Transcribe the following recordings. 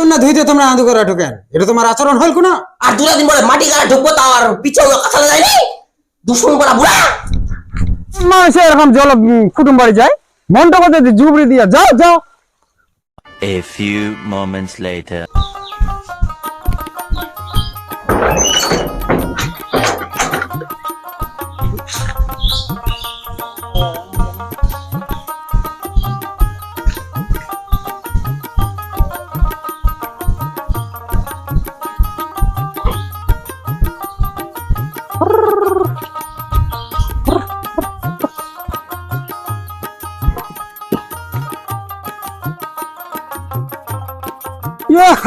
তোর না ধুইতে তোমরা আদু করা ঢুকেন এটা তোমার আচরণ হল কোনো? আর দুরা দিন পরে মাটি গাড়া ঢুকবো তাও আর পিছনে কথা যায়নি দুশ্মন করা বুড়া! মানুষ এরকম জল কুটুম বাড়ি যায়। মনটা কথা জুবড়ি দিয়া যাও যাও। A few moments later.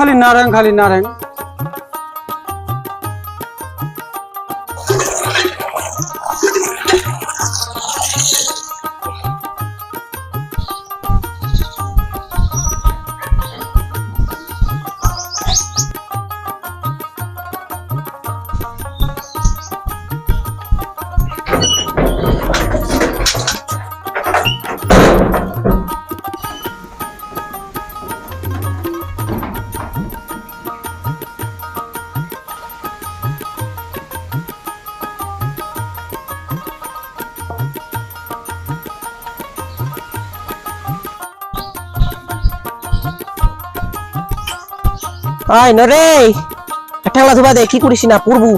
খালি নারায়ণ খালি নারায়ণ আই নরে ঠাংলা ধুবা দে কি করিস না পূর্বু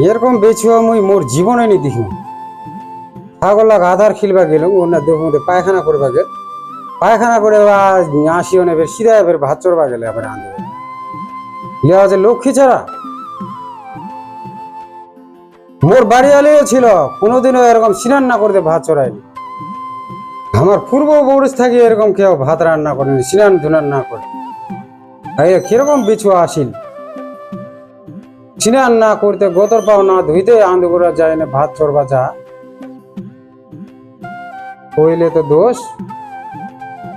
এরকম বেছুয়া মুই মোর জীবনে নি দেখি ছাগলা আধার খিলবা গেল না দেহ মধ্যে পায়খানা করবা গেল। পায়খানা করে আসি অনে ফের সিধা ফের ভাত চড়বা গেলে আবার আনতে ইয়া আছে লক্ষ্মী ছাড়া। মোর বাড়ি আলেও ছিল, কোনোদিনও এরকম সিনান না করতে ভাত চড়ায়নি। আমার পূর্ব পৌরুষ থাকি এরকম কেউ ভাত রান্না করেনি, সিনান ধুনান না করে। কীরকম বিছুয়া আসিল। স্নান না করতে গোতর পাও না, ধুইতে আন্দু করা যায় না, ভাত চড়বা যা। কইলে তো দোষ?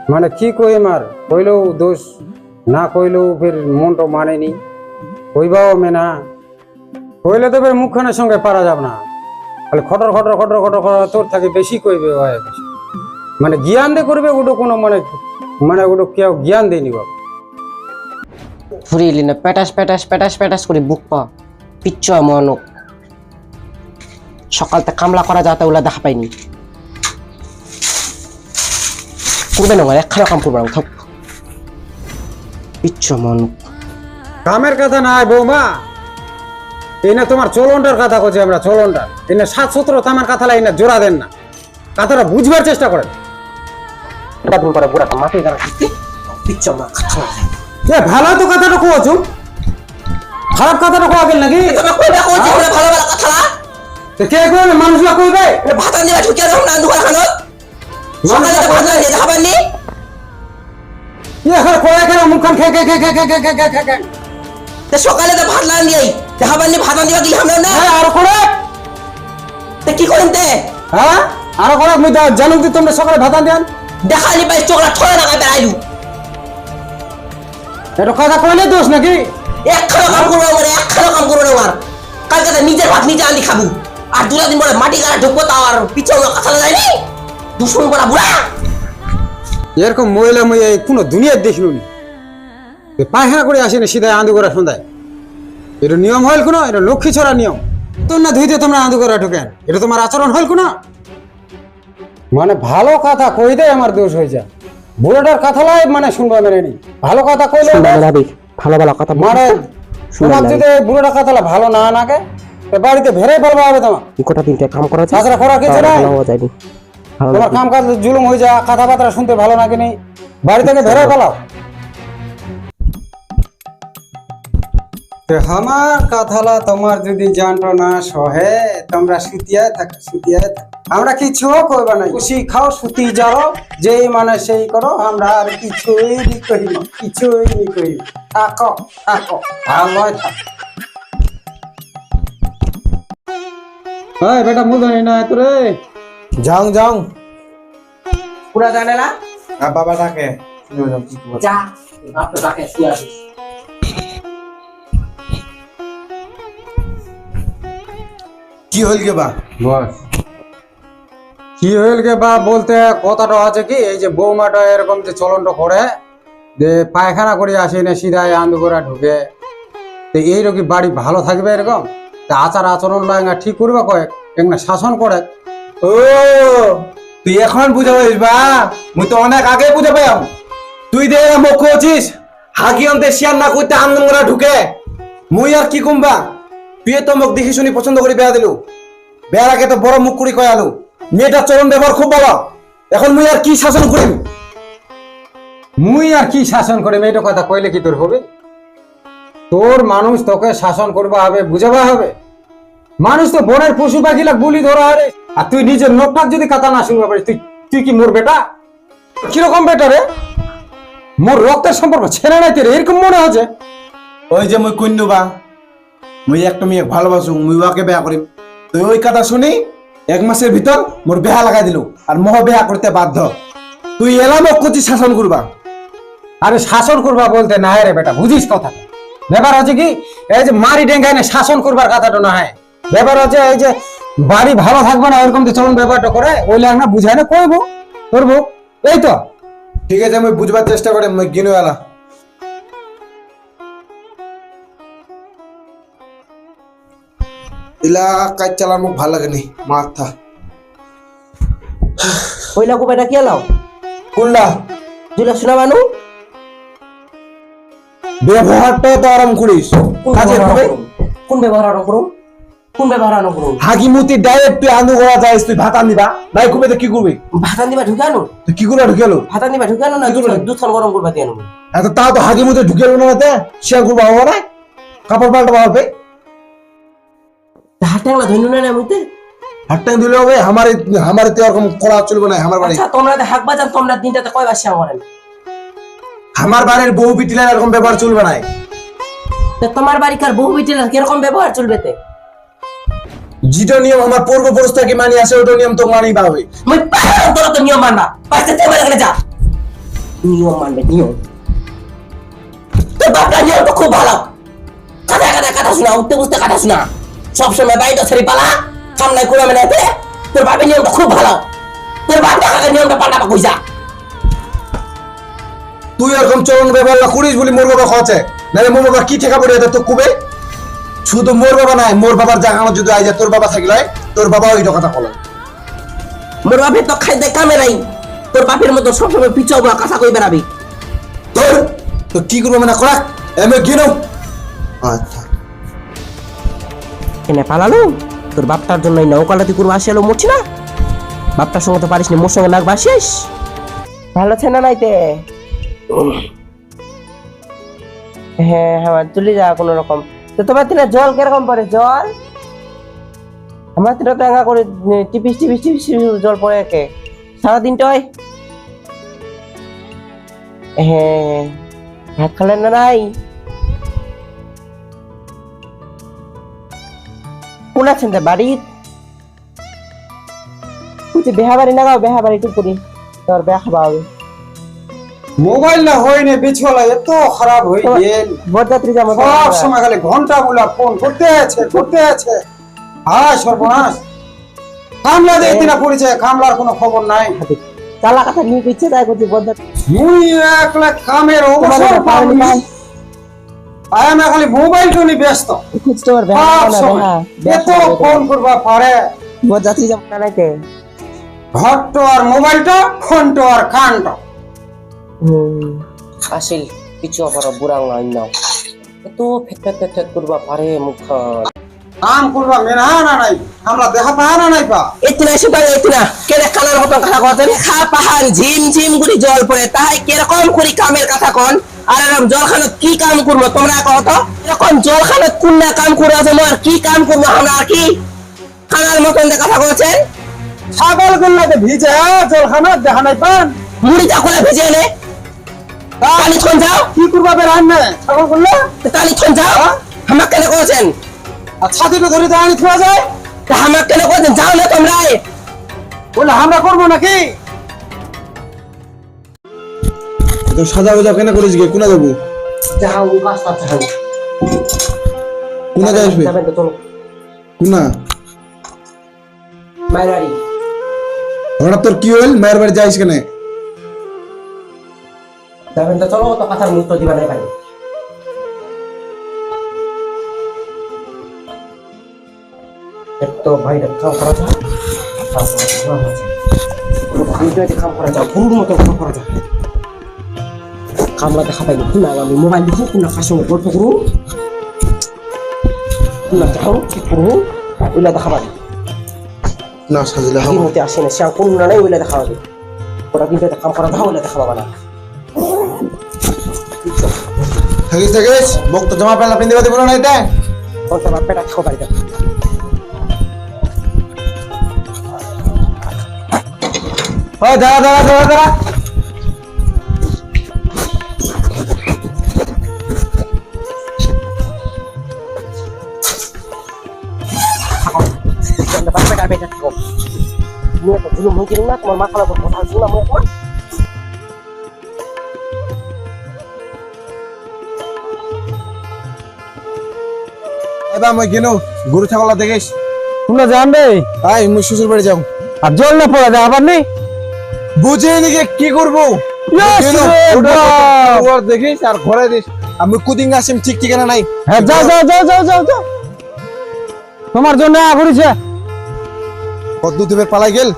মানে কি কই মার? কইলেও দোষ, না কইলেও ফের মনটা মানেনি। কইবাও মেনা। কইলে তো ফের মুখখানের সঙ্গে পারা যাব না। খালি খটর খটর খটর খটর খটর তোর থাকে বেশি কইবে মানে জ্ঞান দে করবে ওটা কোনো মানে মানে ওটা কেউ জ্ঞান দেয়নি বাবা ফুরিলি না পেটাস পেটাস পেটাস পেটাস করে বুক পা পিচ্ছ মনক সকালতে কামলা করা যাতে ওলা দেখা পাইনি। করবে না একখানা কাম করব না থাক। পিচ্ছ মনক কামের কথা নাই বৌমা। এই না তোমার চলনটার কথা করছি আমরা চলনটা। এই না সাত সতেরো তামার কথা লাই না জোড়া দেন না। কথাটা বুঝবার চেষ্টা করেন। এটা দিন পরে বুড়া মাটি গানা পিচ্ছ মা খাচ্ছ এ ভালো তো কথাটা কোয়াছো খারাপ কথাটা কোয়া গেল নাকি? ভালো ভালো কথা না? তো কে কইবে? মানুষরা কইবে ভাতা দিবা ঢুকিয়ে দাও না দুবার খানো। সকালে তো ভাতা দিয়ে খাবারনি এ এখন কয়া কেন মুখখান খে খে খে খে খে খে খে খে খে খে। তো সকালে তো ভাত না দিয়ে খাবারনি ভাতা দিবা দিলে আমরা না। হ্যাঁ আর করে তো কি করেন তে? হ্যাঁ আর মুই দি তোমরা সকালে ভাতা দেন। দেখালি পাই চোখলা ঠরে না বেড়াইলু। এটা কথা কইলে দোষ নাকি? একখানা কাম করব আমার একখানা কাম করব আমার। কালকে তো নিজের ভাত নিজে আনি খাব। আর দুটা দিন পরে মাটি গাড়া ঢুকবো তাও আর পিছনে কথা যায়নি? দুশ্মন করা বুড়া! এরকম মহিলা মহিলা কোনো দুনিয়ার দেখিল পায়খানা করে আসে না সিধাই আন্দু করা সন্ধ্যায়। এটা নিয়ম হইল কোনো? এটা লক্ষ্মী ছড়া নিয়ম। তোর না ধুইতে তোমরা আন্দু করা ঢুকেন। এটা তোমার আচরণ হল কোনো? মানে ভালো কথা কই দে আমার দোষ হয়ে যায়। বুড়োটার কথা লাই মানে শুনবা মেরে নি। ভালো কথা কইলে ভালো ভালো কথা মানে তোমার যদি বুড়োটার কথা ভালো না নাকে বাড়িতে ভেরে ফেলবা হবে তোমার। গোটা তিনটা কাম করা তাছাড়া করা কিছু নাই। তোমার কাম কাজ জুলুম হয়ে যা কথাবার্তা শুনতে ভালো নাকি নেই বাড়ি থেকে ভেরে ফেলাও আমার কথালা তোমার যদি জানতো না সহে তোমরা সুতিয়ায় থাকো সুতিয়ায় থাকো। আমরা কিছু করবে না খুশি খাও সুতি যাও যেই মানে সেই করো আমরা আর কিছুই নি না কিছুই নি না। থাকো থাকো ভালো থাকো। এই বেটা মুদনি না তোরে যাও যাও। পুরা জানে না? আর বাবা ডাকে। যা বাপরে তাকে শুয়ে কি হইল গে বা বস। কি হইল গে বা বলতে কথাটা আছে কি? এই যে বৌমাটা এরকম যে চলনটা করে যে পায়খানা করে আসে না সিধাই আন্দু করে ঢুকে। তো এইরকম বাড়ি ভালো থাকবে এরকম? তা আচার আচরণ লাগে ঠিক করবে কয়েক? একটা শাসন করে? ও তুই এখন বুঝা পাইস বা? মুই তো অনেক আগে বুঝা পাইম তুই দে মুখ করছিস হাগি অন্তে শিয়ার না করতে আন্দন করা ঢুকে। মুই আর কি কমবা তুই তো মুখ দেখি শুনি পছন্দ করে বেয়া দিলু। বেয়ার আগে তো বড় মুখ করে কয় আলু। মেয়েটার চরণ ব্যবহার খুব ভালো। এখন মুই আর কি শাসন করিম? মুই আর কি শাসন করে এইটা কথা কইলে কি তোর হবে? তোর মানুষ তোকে শাসন করবা হবে, বুঝাবা হবে? মানুষ তো বনের পশু পাখিলা গুলি ধরা হবে আর তুই নিজের নখটাক যদি কথা না শুনবা পারিস তুই তুই কি মোর বেটা? কীরকম বেটা রে? মোর রক্তের সম্পর্ক ছেড়ে নাই তোর, এরকম মনে হচ্ছে? ওই যে মুই কইনু বা। মুই একটা মেয়ে ভালোবাসু মুই ওকে বেয়া করিম তুই ওই কথা শুনি এক মাসের ভিতর মোর বেহা লাগাই দিলু, আর মোহ বেহা করতে বাধ্য। তুই এলাম করছিস শাসন করবা। আরে শাসন করবা বলতে না রে বেটা, বুঝিস কথা। ব্যাপার হচ্ছে কি, এই যে মারি ডেঙ্গায় না শাসন করবার কথাটা না হয় ব্যাপার হচ্ছে এই যে বাড়ি ভালো থাকবে না, এরকম চলন ব্যাপারটা করে, ওইলে আমরা বুঝাই না করব করব। এই তো। ঠিক আছে, আমি বুঝবার চেষ্টা করে গিনু এলা ইলা কাজ ভালো লাগে নি মাথা। ওই লাগু বেটা কি এলাও? কুল্লা। জুলা শোনা মানু? ব্যবহারটা তো আরাম করিস। কাজে হবে কোন ব্যবহার করুন কোন ব্যবহার মুতি ডাইরেক্ট তুই আনু করা যাইস তুই ভাত আনিবা। নাই কুবে তো কি করবি? ভাতান দিবা ঢুকানো তুই কি করে ঢুকেলো ভাতান দিবা ঢুকানো না দুধ গরম করবা দিয়ে আনো? এত তো হাগি মুতি ঢুকেলো না তে শেয়ার করব হব না কাপড় পাল্টা হবে হাত টাংলা ধন্য না মুইতে? হাত টাইম দিলে হবে আমার আমার তো এরকম করা চলবে না আমার বাড়ি। আচ্ছা তোমরা হাক বাজান তোমরা দিনটাতে কয় বাসি আমারেন আমার বাড়ির বউ পিটিলার এরকম ব্যবহার চলবে না। তো তোমার বাড়িকার বহু বিটির কীরকম ব্যবহার চলবে তে? যেটা নিয়ম আমার পূর্বপুরুষ থেকে মানি আছে ওটা নিয়ম তো মানি পাবে মই তোরা তো নিয়ম মানবা এখানে যা। নিয়ম মানবে নিয়ম। তোর বাপটা নিয়ম তো খুব ভালো। কাদা কাদা কথা শোনা উঠতে বুঝতে কথা শোনা। সবসময় বাড়িতে ছেড়ে পালা। সামনে করে মেনে তোর বাপের নিয়মটা খুব ভালো। তোর বাপ টাকাকে নিয়মটা পাল্টা পাল্টাবা কইসা তুই এরকম চরণ ব্যবহার না করিস বলি মোর বাবা খাওয়াছে নাহলে মোর বাবা কি ঠেকা পড়ে যেত তো কুবে? শুধু মোর বাবা নাই মোর বাবার জাগানো যদি আই যায় তোর বাবা থাকলে তোর বাবা ওই কথা বলে। মোর বাপের তো খাই খাইতে কামে নাই। তোর বাপের মতো সবসময় পিছাও বা কথা কই বেড়াবি? তোর তো কি করব মানে করা? এমে গিনো। আচ্ছা এনে পালালো? তোর বাপটার জন্য এই নৌকালাতি করব আসি এলো, মরছি না? বাপটার সঙ্গে তো পারিস নি মোর সঙ্গে নাক বাসিস ভালো আছে না নাইতে? হ্যাঁ হ্যাঁ তুলে যা কোনো রকম। তো তোমার জল জল? আমার তিনে তো একা করে টিপিস টিপিস টিপিস জল পড়ে একে। সারাদিনটাই হ্যাঁ ভাত খালেন না নাই? কোন আছেন তা বাড়ি? তুই বেহা বাড়ি না গাও বেহা বাড়ি টুক করি তোর বেহা খাবা হবে। মোবাইল না হয়নি বিছলা এত খারাপ হয়ে গেল। বরযাত্রী যাব সব সময় খালি ঘণ্টা গুলা ফোন করতে আছে করতে আছে। হায় সর্বনাশ। কামলা দিয়ে দিনা পড়েছে কামলার কোনো খবর নাই। কালা কথা নিয়ে ইচ্ছে তাই করছি বদ্ধ মুই একলা কামের অবসর পাইনি আয় আমি খালি মোবাইল টো ব্যস্ত। পারবে এত ফোন করবা পারে। যাব না নাইতে ঘরটো আর মোবাইলটা ফোনটো আর কানটো আসিল। কিছু আবার বুড়া অন্য এত ফেট ফেট ফেট ফেট করবা পারে মুখ কাম করবা মেনা না নাই। আমরা দেখা পাহা না নাই পা ইতনা সুপার ইতনা কেনে কানার মতন কথা কছেন খা পাহাড় ঝিম ঝিম করে জল পড়ে। তাই কীরকম করে কামের কথা কোন? আর এরকম জলখানত কি কাম করব তোমরা কহ তো? এরকম জলখানত কোন কাম করে আছে আর কি কাম করব আমরা আর কি? খানার মতন যে কথা কছেন ছাগল গুল্লাকে ভিজে জলখানা দেখা নাই পান। মুড়িটা করে ভেজে এনে তালি ছন যাও। কি করবা বে রান্না ছাগল গুল্লা? তালি ছন যাও। হামাক কেন কছেন আর ছাতিটা ধরে তো আনি থোয়া যায়? তা হামাক কেন কছেন যাও না তোমরা বলে আমরা করব নাকি? তো সাজা গোজা কেন করিস গে? কোনা যাব? যাও কাজটা যাও। কোনা যাইস বে? যাবেন তো চলো। কোনা? মাইরারি হঠাৎ তোর কি হইল? মায়ের বাড়ি যাইস কেন? যাবেন তো চলো তো কথার মুহূর্ত দিবা নাই ভাই একটু ভাইটা কাম করা যাও ভিডিওতে কাম করা যাও ভুল মতো কাম করা যাও। কামলা দেখা পাইনি না আমি মোবাইল দেখো কোন কার সঙ্গে গল্প করু না দেখো কি করু ওইলা দেখা পাবি না সাজলে কি মতে আসে না সে কোন না নাই ওইলা দেখা পাবি ওরা কিন্তু কাম করা যাও ওইলা দেখা পাবা না থাকিস থাকিস বক্ত জমা পেলা পিন্দিবা দিব না এটা কোনটা বাপেটা খাও বাড়িতে। ও দাঁড়া দাঁড়া দাঁড়া দাঁড়া। এবার মই গরু ছাগল দেখিস। তোমরা তাই মুই শ্বশুর বাড়ি যাও। আর জল না পড়া যায় আবার নেই বুঝে নিকে কি করব? দেখিস আর ঘরে দিস আমি কুদিং আসিম ঠিক ঠিকানা নাই। হ্যাঁ যাও যাও যাও যাও যাও তোমার জন্য করেছে কত তুমি পালাই গেল?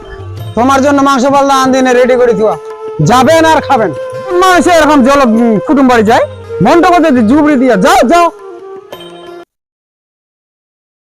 তোমার জন্য মাংস পাল্লা আনদিনে রেডি করে দিওয়া যাবেন আর খাবেন। মানুষ এরকম জল কুটুম বাড়ি যায়। মনটা কথা জুবড়ি দিয়া, যাও যাও।